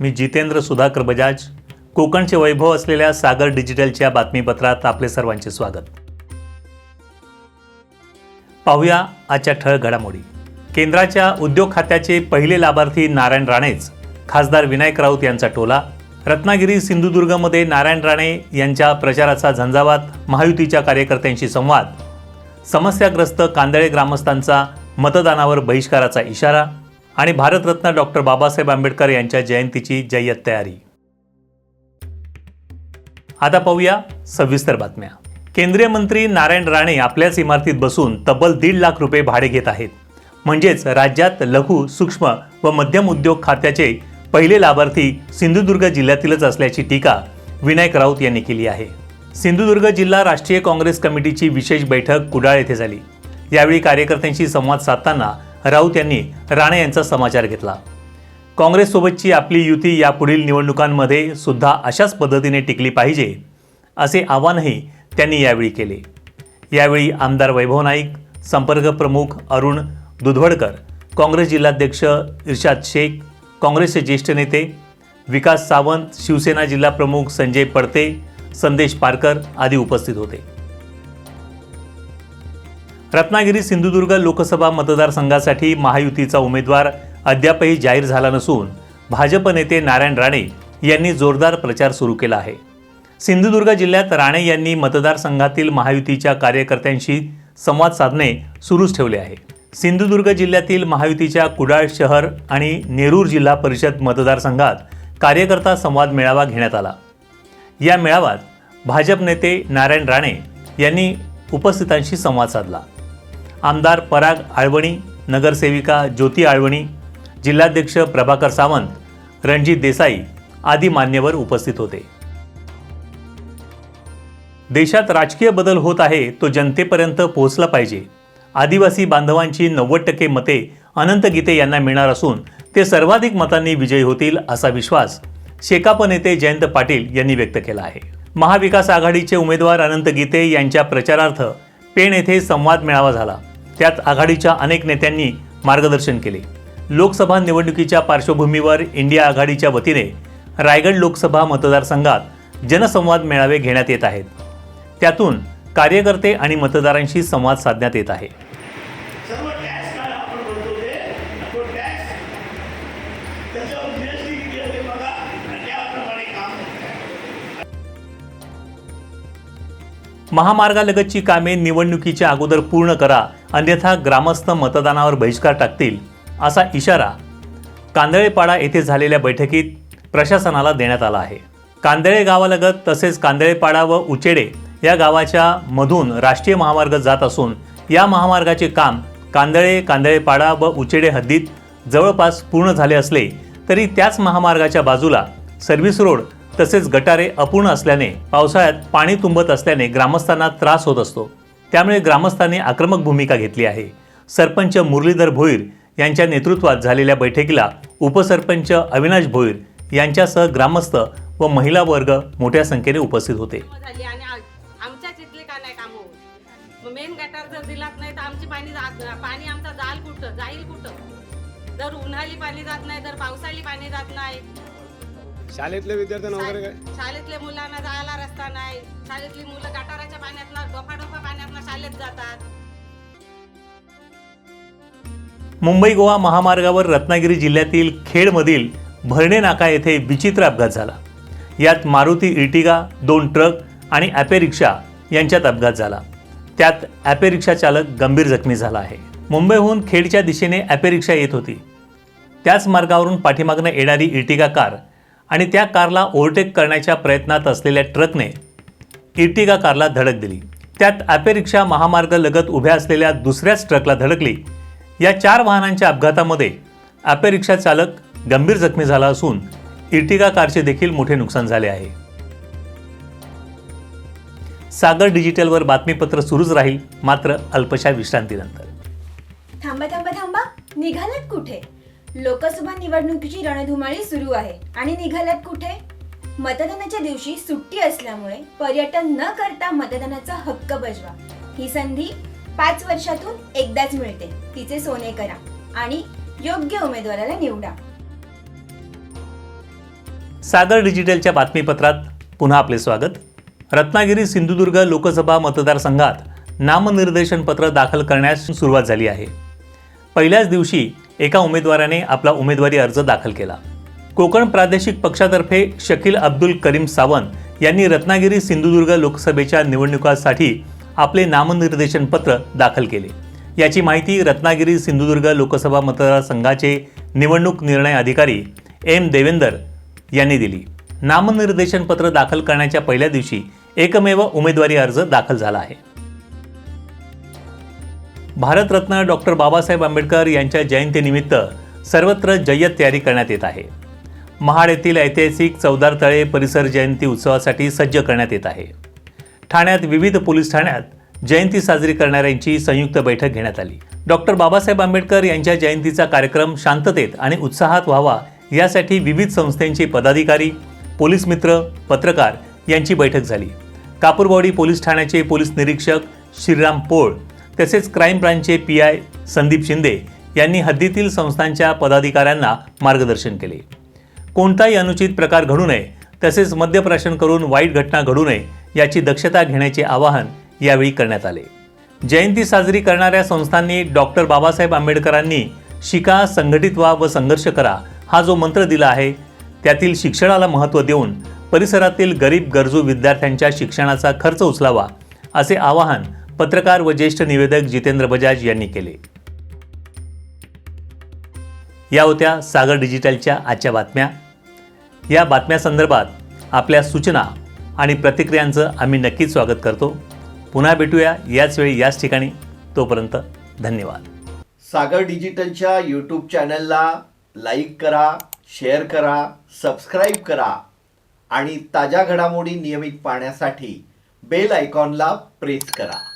मी जितेंद्र सुधाकर बजाज कोकणचे वैभव असलेल्या सागर डिजिटलच्या बातमीपत्रात आपले सर्वांचे स्वागत. पाहूया आजच्या ठळक घडामोडी. केंद्राच्या उद्योग खात्याचे पहिले लाभार्थी नारायण राणेच खासदार विनायक राऊत यांचा टोला रत्नागिरी सिंधुदुर्गमध्ये नारायण राणे यांच्या प्रचाराचा झंझावात महायुतीच्या कार्यकर्त्यांशी संवाद समस्याग्रस्त कांदळे ग्रामस्थांचा मतदानावर बहिष्काराचा इशारा आणि भारतरत्न डॉक्टर बाबासाहेब आंबेडकर यांच्या जयंतीची जय्यत तयारी. आता पाहूया सविस्तर बातम्या. केंद्रीय मंत्री नारायण राणे आपल्याच इमारतीत बसून तब्बल दीड लाख रुपये भाडे घेत आहेत. म्हणजेच राज्यात लघु सूक्ष्म व मध्यम उद्योग खात्याचे पहिले लाभार्थी सिंधुदुर्ग जिल्ह्यातीलच असल्याची टीका विनायक राऊत यांनी केली आहे. सिंधुदुर्ग जिल्हा राष्ट्रीय काँग्रेस कमिटीची विशेष बैठक कुडाळ येथे झाली. यावेळी कार्यकर्त्यांशी संवाद साधताना राऊत यांनी राणे यांचा समाचार घेतला. काँग्रेससोबतची आपली युती यापुढील निवडणुकांमध्ये सुद्धा अशाच पद्धतीने टिकली पाहिजे असे आवाहनही त्यांनी यावेळी केले. यावेळी आमदार वैभव नाईक संपर्क प्रमुख अरुण दुधवडकर काँग्रेस जिल्हाध्यक्ष इर्शाद शेख काँग्रेसचे ज्येष्ठ नेते विकास सावंत शिवसेना जिल्हा प्रमुख संजय पडते संदेश पारकर आदी उपस्थित होते. रत्नागिरी सिंधुदुर्ग लोकसभा मतदारसंघासाठी महायुतीचा उमेदवार अद्यापही जाहीर झाला नसून भाजप नेते नारायण राणे यांनी जोरदार प्रचार सुरू केला आहे. सिंधुदुर्ग जिल्ह्यात राणे यांनी मतदारसंघातील महायुतीच्या कार्यकर्त्यांशी संवाद साधणे सुरूच ठेवले आहे. सिंधुदुर्ग जिल्ह्यातील महायुतीच्या कुडाळ शहर आणि नेरूर जिल्हा परिषद मतदारसंघात कार्यकर्ता संवाद मेळावा घेण्यात आला. या मेळाव्यात भाजप नेते नारायण राणे यांनी उपस्थितांशी संवाद साधला. आमदार पराग आळवणी नगरसेविका ज्योती आळवणी जिल्हाध्यक्ष प्रभाकर सावंत रणजित देसाई आदी मान्यवर उपस्थित होते. देशात राजकीय बदल होत आहे तो जनतेपर्यंत पोहोचला पाहिजे. आदिवासी बांधवांची नव्वद टक्के मते अनंत गीते यांना मिळणार असून ते सर्वाधिक मतांनी विजयी होतील असा विश्वास शेकाप नेते जयंत पाटील यांनी व्यक्त केला आहे. महाविकास आघाडीचे उमेदवार अनंत गीते यांच्या प्रचारार्थ पेण येथे संवाद मेळावा झाला. त्यात आघाडीच्या अनेक नेत्यांनी मार्गदर्शन केले. लोकसभा निवडणुकीच्या पार्श्वभूमीवर इंडिया आघाडीच्या वतीने रायगड लोकसभा मतदारसंघात जनसंवाद मेळावे घेण्यात येत आहेत. त्यातून कार्यकर्ते आणि मतदारांशी संवाद साधण्यात येत आहे. त्याच्यावर जीएसटी किती आहे ते. बघा. आणि त्याप्रमाणे काम महामार्गालगतची कामे निवडणुकीच्या अगोदर पूर्ण करा अन्यथा ग्रामस्थ मतदानावर बहिष्कार टाकतील असा इशारा कांदळेपाडा येथे झालेल्या बैठकीत प्रशासनाला देण्यात आला आहे. कांदळे गावालगत तसेच कांदळेपाडा व उचेडे या गावाच्या मधून राष्ट्रीय महामार्ग जात असून या महामार्गाचे काम कांदळे कांदळेपाडा व उचेडे हद्दीत जवळपास पूर्ण झाले असले तरी त्याच महामार्गाच्या बाजूला सर्व्हिस रोड तसेच गटारे अपूर्ण असल्याने पावसाळ्यात पाणी तुंबत असल्याने ग्रामस्थांना त्रास होत असतो. त्यामुळे ग्रामस्थांनी आक्रमक भूमिका घेतली आहे. सरपंच मुरलीधर भोईर यांच्या नेतृत्वात झालेल्या बैठकीला उपसरपंच अविनाश भोईर यांच्यासह ग्रामस्थ व महिला वर्ग मोठ्या संख्येने उपस्थित होते. का नाही मग मेन गटार जर दिलाच नाही तर आमची पाणी जात पाणी आमचा जाल कुठं? जाईल कुठं? जर उन्हाळी पाणी जात नाही तर पावसाळी पाणी जात नाही शाळेतल्या विद्यार्थ्यांना वगैरे काय? शाळेतल्या मुलांना जायला रस्ता नाही. शाळेतली मुलं गटाराच्या पाण्यातनं डोफा डोफा पाण्यातनं शाळेत जातात. मुंबई गोवा महामार्गावर रत्नागिरी जिल्ह्यातील खेडमधील भरणे नाका येथे विचित्र अपघात झाला. यात मारुती इर्टिगा दोन ट्रक आणि ॲपे रिक्षा यांच्यात अपघात झाला. त्यात ॲपे रिक्षा चालक गंभीर जखमी झाला आहे. मुंबईहून खेडच्या दिशेने ॲपे रिक्षा येत होती. त्याच मार्गावरून पाठीमागनं येणारी इर्टिगा कार आणि त्या कारला ओव्हरटेक करण्याच्या प्रयत्नात असलेल्या ट्रकने इर्टिगा कारला धडक दिली. त्यात ॲपेरिक्षा महामार्ग लगत उभ्या असलेल्या दुसऱ्याच ट्रकला धडकली. या चार वाहनांच्या अपघातामध्ये ॲपेरिक्षा चालक गंभीर जखमी झाला असून इर्टिगा कारचे देखील मोठे नुकसान झाले आहे. सागर डिजिटलवर बातमीपत्र सुरूच राहील मात्र अल्पशा विश्रांतीनंतर. थांबा थांबा थांबा. निघालात कुठे? लोकसभा निवडणुकीची रणधुमाळी सुरू आहे. आणि निघाल्यात कुठे? मतदानाच्या दिवशी सुट्टी असल्यामुळे पर्यटन न करता मतदानाचा हक्क बजवा. ही संधी पाच वर्षातून एकदाच मिळते. तिचे सोने करा आणि योग्य उमेदवाराला निवडा. सागर डिजिटलच्या बातमीपत्रात पुन्हा आपले स्वागत. रत्नागिरी सिंधुदुर्ग लोकसभा मतदारसंघात नामनिर्देशन पत्र दाखल करण्यास सुरुवात झाली आहे. पहिल्याच दिवशी एका उमेदवाराने आपला उमेदवारी अर्ज दाखल केला. कोकण प्रादेशिक पक्षातर्फे शकील अब्दुल करीम सावंत यांनी रत्नागिरी सिंधुदुर्ग लोकसभेच्या निवडणुकांसाठी आपले नामनिर्देशन पत्र दाखल केले. याची माहिती रत्नागिरी सिंधुदुर्ग लोकसभा मतदारसंघाचे निवडणूक निर्णय अधिकारी एम देवेंदर यांनी दिली. नामनिर्देशन पत्र दाखल करण्याच्या पहिल्या दिवशी एकमेव उमेदवारी अर्ज दाखल झाला आहे. भारतरत्न डॉक्टर बाबासाहेब आंबेडकर यांच्या जयंतीनिमित्त सर्वत्र जय्यत तयारी करण्यात येत आहे. महाड येथील ऐतिहासिक चौदार तळे परिसर जयंती उत्सवासाठी सज्ज करण्यात येत आहे. ठाण्यात विविध पोलीस ठाण्यात जयंती साजरी करणाऱ्यांची संयुक्त बैठक घेण्यात आली. डॉक्टर बाबासाहेब आंबेडकर यांच्या जयंतीचा कार्यक्रम शांततेत आणि उत्साहात व्हावा यासाठी विविध संस्थांचे पदाधिकारी पोलीस मित्र पत्रकार यांची बैठक झाली. कापूरवाडी पोलीस ठाण्याचे पोलीस निरीक्षक श्रीराम पोळ तसेच क्राईम ब्रांचचे पी आय संदीप शिंदे यांनी हद्दीतील संस्थांच्या पदाधिकाऱ्यांना मार्गदर्शन केले. कोणताही अनुचित प्रकार घडू नये तसेच मद्यप्राशन करून वाईट घटना घडू नये याची दक्षता घेण्याचे आवाहन यावेळी करण्यात आले. जयंती साजरी करणाऱ्या संस्थांनी डॉक्टर बाबासाहेब आंबेडकरांनी शिका संघटित व्हा व संघर्ष करा हा जो मंत्र दिला आहे त्यातील शिक्षणाला महत्त्व देऊन परिसरातील गरीब गरजू विद्यार्थ्यांच्या शिक्षणाचा खर्च उचलावा असे आवाहन पत्रकार व ज्येष्ठ निवेदक जितेंद्र बजाज यांनी केले. या होत्या सागर डिजिटलच्या आजच्या बातम्या. या बातम्यासंदर्भात आपल्या सूचना आणि प्रतिक्रियांचं आम्ही नक्कीच स्वागत करतो. पुन्हा भेटूया याच वेळी याच ठिकाणी. तोपर्यंत धन्यवाद. सागर डिजिटलच्या यूट्यूब चॅनलला लाईक करा शेअर करा सबस्क्राईब करा आणि ताज्या घडामोडी नियमित पाहण्यासाठी बेल आयकॉनला प्रेस करा.